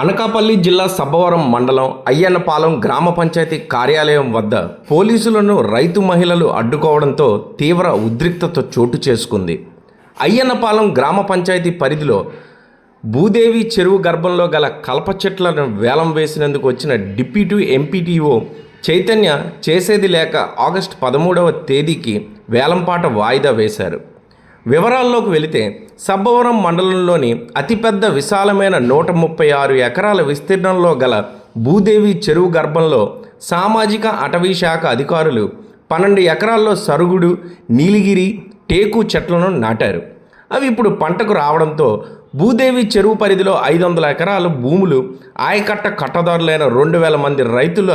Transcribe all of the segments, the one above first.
అనకాపల్లి జిల్లా సబ్బవరం మండలం అయ్యన్నపాలెం గ్రామ పంచాయతీ కార్యాలయం వద్ద పోలీసులను రైతు మహిళలు అడ్డుకోవడంతో తీవ్ర ఉద్రిక్తత చోటు చేసుకుంది. అయ్యన్నపాలెం గ్రామ పంచాయతీ పరిధిలో భూదేవి చెరువు గర్భంలో గల కలప చెట్లను వేలం వేసినందుకు వచ్చిన డిప్యూటీ ఎంపీటీఓ చైతన్య చేసేది లేక ఆగస్టు పదమూడవ తేదీకి వేలంపాట వాయిదా వేశారు. వివరాల్లోకి వెళితే సబ్బవరం మండలంలోని అతిపెద్ద విశాలమైన నూట ముప్పై ఆరు ఎకరాల విస్తీర్ణంలో గల భూదేవి చెరువు గర్భంలో సామాజిక అటవీ శాఖ అధికారులు పన్నెండు ఎకరాల్లో సరుగుడు నీలిగిరి టేకు చెట్లను నాటారు. అవి ఇప్పుడు పంటకు రావడంతో భూదేవి చెరువు పరిధిలో ఐదు వందల ఎకరాల భూములు ఆయకట్ట కట్టదారులైన రెండు వేల మంది రైతుల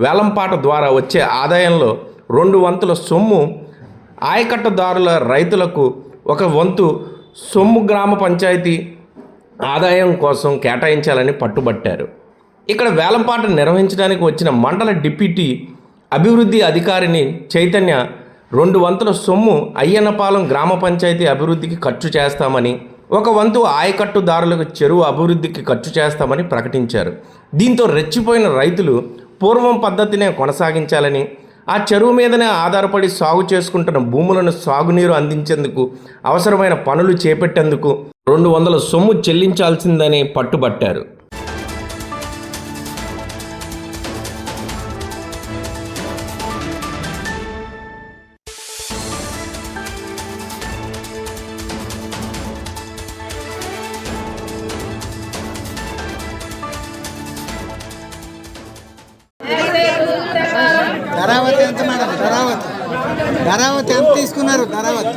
వేలంపాట ద్వారా వచ్చే ఆదాయంలో రెండు వంతుల సొమ్ము ఆయకట్టదారుల రైతులకు ఒక వంతు సొమ్ము గ్రామ పంచాయతీ ఆదాయం కోసం కేటాయించాలని పట్టుబట్టారు. ఇక్కడ వేలంపాట నిర్వహించడానికి వచ్చిన మండల డిప్యూటీ అభివృద్ధి అధికారిని చైతన్య రెండు వంతుల సొమ్ము అయ్యన్నపాలెం గ్రామ పంచాయతీ అభివృద్ధికి ఖర్చు చేస్తామని ఒక వంతు ఆయకట్టుదారులకు చెరువు అభివృద్ధికి ఖర్చు చేస్తామని ప్రకటించారు. దీంతో రెచ్చిపోయిన రైతులు పూర్వం పద్ధతినే కొనసాగించాలని ఆ చెరువు మీదనే ఆధారపడి సాగు చేసుకుంటున్న భూములను సాగునీరు అందించేందుకు అవసరమైన పనులు చేపట్టేందుకు రెండు వందల సొమ్ము చెల్లించాల్సిందని పట్టుబట్టారు. ధరావతి ఎంత తీసుకున్నారు? ధరావతి.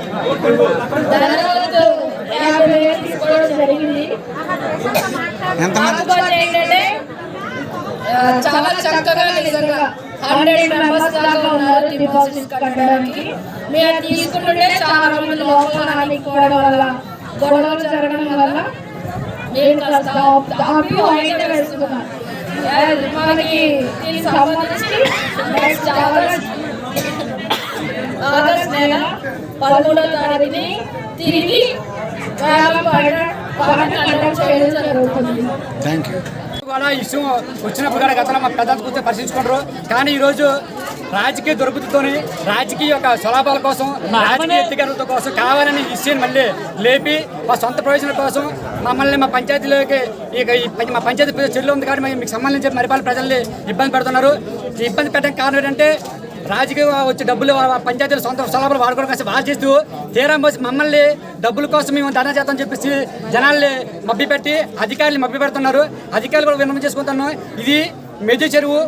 ఎంతమంది చాలా చక్కగా నిజంగా హండ్రెడ్ మెంబర్స్ దాకా ఉన్నారు డిపాజిట్ కట్టడానికి. మేము తీసుకుంటుంటే చాలా మంది లోపల రానికపోవడం వల్ల గొడవలు జరగడం వల్ల మేము కాస్త ఆపి వాయిదా వేసుకున్నాం. ఆ, మనకి దీనికి సంబంధించి నెక్స్ట్ ఆగస్ట్ నెల పదమూడో తారీఖుని తిరిగి థ్యాంక్ యూ ఇష్యూ వచ్చినప్పుడు కూడా గతంలో మా పెద్దలు కూర్చొని పరిశీలించుకుంటారు. కానీ ఈరోజు రాజకీయ దుర్బుద్ధితోని రాజకీయ యొక్క స్వలాభాల కోసం రాజకీయ ఎత్తిగరులతో కోసం కావాలని ఇష్యూని మళ్ళీ లేపి మా సొంత ప్రయోజనం కోసం మమ్మల్ని మా పంచాయతీలోకి ఇక ఈ ప- మా పంచాయతీ చెల్లు ఉంది కాబట్టి మీకు సంబంధించి మరిపాల ప్రజల్ని ఇబ్బంది పెడుతున్నారు. ఈ ఇబ్బంది పెట్టడానికి కారణం ఏంటంటే రాజకీయ వచ్చే డబ్బులు పంచాయతీలు సొంత స్థలాలు వాడుకోవడం కోసం వాళ్ళు చేస్తూ తీరం పోసి మమ్మల్ని డబ్బుల కోసం మేము ధర్నా చేద్దాం చెప్పేసి జనాల్ని మభ్య పెట్టి అధికారులు మబ్బి పెడుతున్నారు. అధికారులు కూడా విన్నపం చేసుకుంటున్నాం. ఇది మేజర్ చెరువు.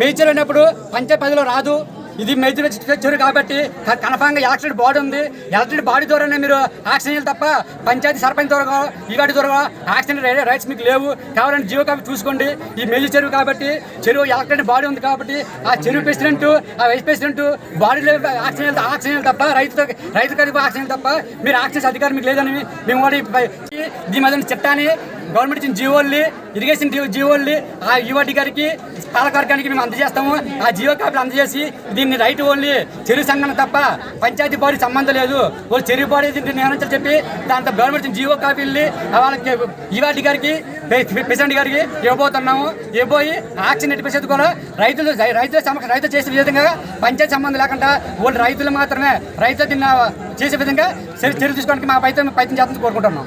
మేజర్ చెరువు అయినప్పుడు పంచాయతీ పదిలో రాదు. ఇది మేజర్ చెరువు కాబట్టి కన్ఫామ్గా యాక్సిడెంట్ బాడీ ఉంది. యాక్సిడెంట్ బాడీ ద్వారానే మీరు యాక్సిడెంట్ చేయాలి తప్ప పంచాయతీ సర్పంచ్ ద్వారా ఇవాటి ద్వారా యాక్సిడెంట్ రైట్స్ మీకు లేవు. కావాలంటే జియో కాపీ చూసుకోండి. ఈ మేజర్ చెరువు కాబట్టి చెరువు యాక్సిడెంట్ బాడీ ఉంది కాబట్టి ఆ చెరువు ప్రెసిడెంట్ ఆ వైస్ ప్రెసిడెంట్ బాడీలో ఆక్సిజన్ యాక్సిడెంట్ తప్ప రైతు రైతు కలిపి ఆక్సిజన్ తప్ప మీరు ఆక్సిజన్ అధికారం మీకు లేదని మేము కూడా ఈ- దీని మీద చట్టాన్ని గవర్నమెంట్ ఇచ్చిన జీవోల్ని ఇరిగేషన్ జీవోల్ని ఆ యువటి గారికి పాలకవర్గానికి మేము అందజేస్తాము. ఆ జీవో కాపీలు అందజేసి దీన్ని రైట్ ఓన్లీ చెరువు సంఘం తప్ప పంచాయతీ బాడీ సంబంధం లేదు. వాళ్ళు చెరువు బాడీ దీన్ని నియమించాలని చెప్పి దాంతో గవర్నమెంట్ ఇచ్చిన జీవో కాపీల్ని వాళ్ళకి యువటి గారికి ప్రెసిడెంట్ గారికి ఇవ్వబోతున్నాము. ఇవ్వబోయి ఆక్సిజన్ ఎట్టి కూడా రైతులు రైతుల సమక్ష రైతులు చేసే విధంగా పంచాయతీ సంబంధం లేకుండా వాళ్ళు రైతులు మాత్రమే రైతులు దీన్ని చేసే విధంగా చెరువు చర్య తీసుకోవడానికి మా ప్రయత్నం ప్రయత్నం చేస్తామని కోరుకుంటున్నాం.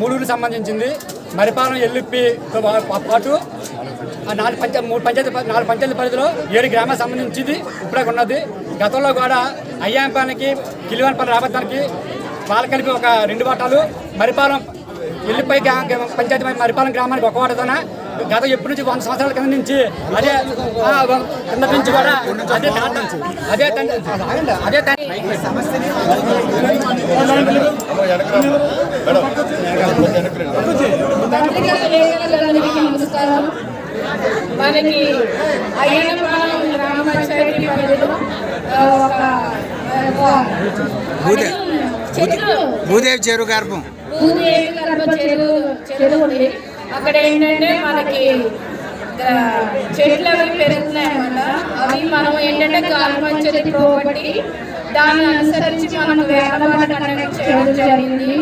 మూడు సంబంధించింది. మరిపాలెం ఎల్లుప్పితో పాటు నాలుగు పంచ మూడు పంచాయతీ నాలుగు పంచాయతీ పరిధిలో ఏడు గ్రామాలకు సంబంధించింది ఇప్పుడే ఉన్నది గతంలో కూడా అయ్యాంపానికి కిలివానపల్లి రాబత్తానికి వాళ్ళు కలిపి ఒక రెండు వాటాలు. మరిపాలెం ఎల్లుపై పంచాయతీ మరిపాలెం గ్రామానికి ఒక వాటతోన గత ఎప్పటి నుంచి వంద సంవత్సరాల కింద నుంచి అదే ఆ, కింద నుంచి కూడా అదే అదే అదే నమస్కారం మనకి అయ్యనపాలెం గ్రామ పంచాయతీ భూదేవి చెరువు గర్భం. భూదేవి గర్భ చెరువు చెరువు ఉంది అక్కడ ఏంటంటే మనకి చెట్లు అవి పెరుగుతున్నాయి అన్నమాట. అవి మనం ఏంటంటే గాలి పోగొట్టి దాన్ని అనుసరించి మనం వేల కండక్ట్ చేయడం జరిగింది.